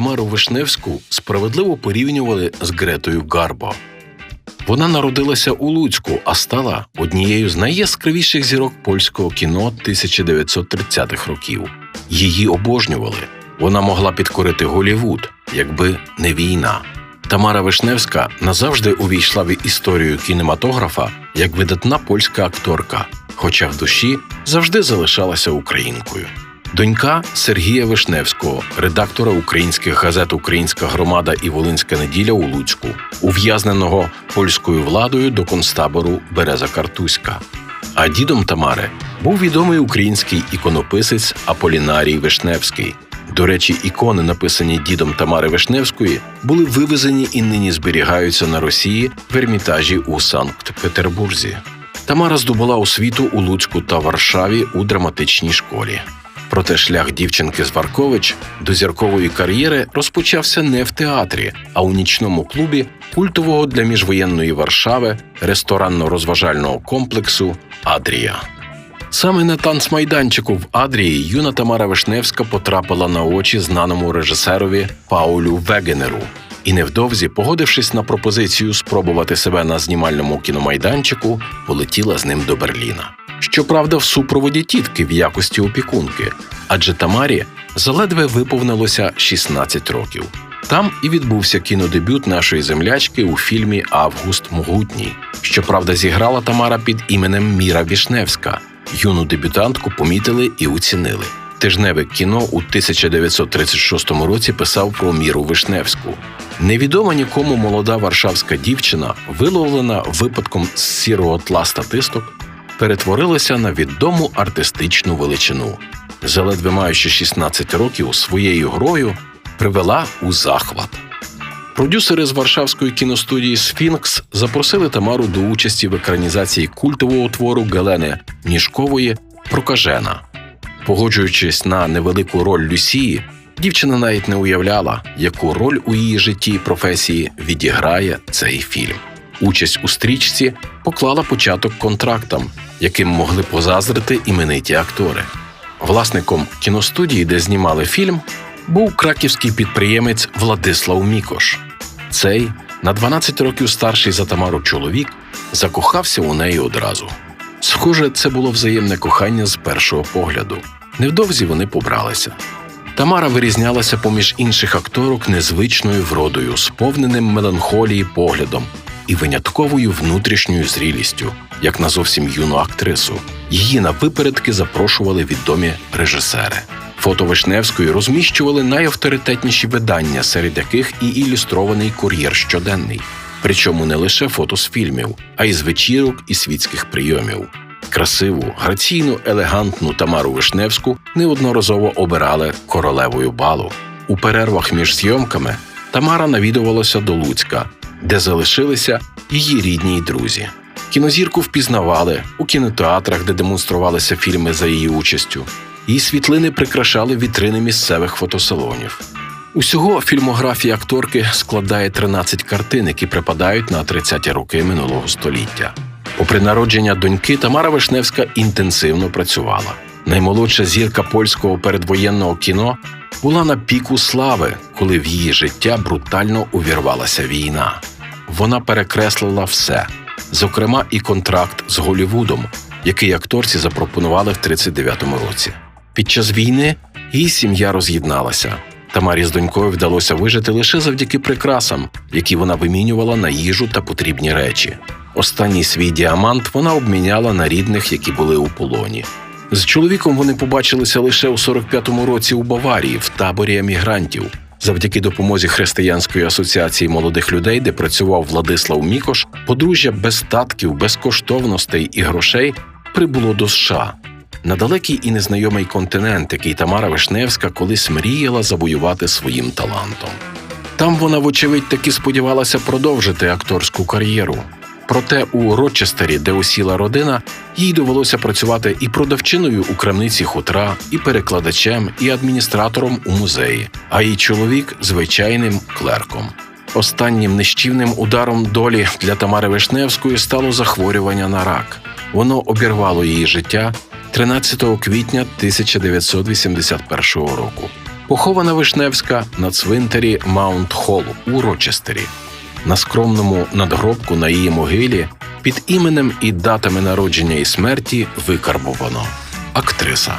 Тамару Вишневську справедливо порівнювали з Гретою Гарбо. Вона народилася у Луцьку, а стала однією з найяскравіших зірок польського кіно 1930-х років. Її обожнювали. Вона могла підкорити Голівуд, якби не війна. Тамара Вишневська назавжди увійшла в історію кінематографа як видатна польська акторка, хоча в душі завжди залишалася українкою. Донька Сергія Вишневського, редактора українських газет Українська громада і Волинська неділя у Луцьку, ув'язненого польською владою до концтабору Береза Картузька. А дідом Тамари був відомий український іконописець Аполінарій Вишневський. До речі, ікони, написані дідом Тамари Вишневської, були вивезені і нині зберігаються на Росії в Ермітажі у Санкт-Петербурзі. Тамара здобула освіту у Луцьку та Варшаві у драматичній школі. Проте шлях дівчинки з Варкович до зіркової кар'єри розпочався не в театрі, а у нічному клубі культового для міжвоєнної Варшави ресторанно-розважального комплексу Адрія. Саме на танцмайданчику в Адрії юна Тамара Вишневська потрапила на очі знаному режисерові Паулю Вегенеру. І невдовзі, погодившись на пропозицію спробувати себе на знімальному кіномайданчику, полетіла з ним до Берліна. Щоправда, в супроводі тітки в якості опікунки, адже Тамарі заледве виповнилося 16 років. Там і відбувся кінодебют нашої землячки у фільмі Август Могутній. Щоправда, зіграла Тамара під іменем Міра Вішневська. Юну дебютантку помітили і оцінили. Тижневик кіно у 1936 році писав про Міру Вишневську. Невідома нікому молода варшавська дівчина, виловлена випадком з сірого тла статисток, перетворилася на відому артистичну величину. Заледве маючи 16 років, своєю грою привела у захват. Продюсери з Варшавської кіностудії Сфінкс запросили Тамару до участі в екранізації культового твору Гелени Ніжкової Прокажена. Погоджуючись на невелику роль Люсії, дівчина навіть не уявляла, яку роль у її житті і професії відіграє цей фільм. Участь у стрічці поклала початок контрактам, яким могли позазрити імениті актори. Власником кіностудії, де знімали фільм, був краківський підприємець Владислав Мікош. Цей на 12 років старший за Тамару чоловік закохався у неї одразу. Схоже, це було взаємне кохання з першого погляду. Невдовзі вони побралися. Тамара вирізнялася поміж інших акторок незвичною вродою, сповненим меланхолії поглядом і винятковою внутрішньою зрілістю, як на зовсім юну актрису. Її на випередки запрошували відомі режисери. Фото Вишневської розміщували найавторитетніші видання, серед яких і ілюстрований кур'єр щоденний. Причому не лише фото з фільмів, а й з вечірок і світських прийомів. Красиву, граційну, елегантну Тамару Вишневську неодноразово обирали королевою балу. У перервах між зйомками Тамара навідувалася до Луцька, де залишилися її рідні й друзі. Кінозірку впізнавали у кінотеатрах, де демонструвалися фільми за її участю. Її світлини прикрашали вітрини місцевих фотосалонів. Усього фільмографія акторки складає 13 картин, які припадають на 30-ті роки минулого століття. Попри народження доньки, Тамара Вишневська інтенсивно працювала. Наймолодша зірка польського передвоєнного кіно була на піку слави, коли в її життя брутально увірвалася війна. Вона перекреслила все, зокрема і контракт з Голівудом, який акторці запропонували в 39-му році. Під час війни її сім'я роз'єдналася. Тамарі з донькою вдалося вижити лише завдяки прикрасам, які вона вимінювала на їжу та потрібні речі. Останній свій діамант вона обміняла на рідних, які були у полоні. З чоловіком вони побачилися лише у 45-му році у Баварії в таборі емігрантів. Завдяки допомозі Християнської асоціації молодих людей, де працював Владислав Мікош, подружжя без статків, без коштовностей і грошей прибуло до США на далекий і незнайомий континент, який Тамара Вишневська колись мріяла завоювати своїм талантом. Там вона, вочевидь, таки сподівалася продовжити акторську кар'єру. Проте у Рочестері, де осіла родина, їй довелося працювати і продавчиною у крамниці хутра, і перекладачем, і адміністратором у музеї, а її чоловік звичайним клерком. Останнім нищівним ударом долі для Тамари Вишневської стало захворювання на рак. Воно обірвало її життя 13 квітня 1981 року. Похована Вишневська на цвинтарі Маунт Холл у Рочестері. На скромному надгробку на її могилі під іменем і датами народження і смерті викарбовано актриса.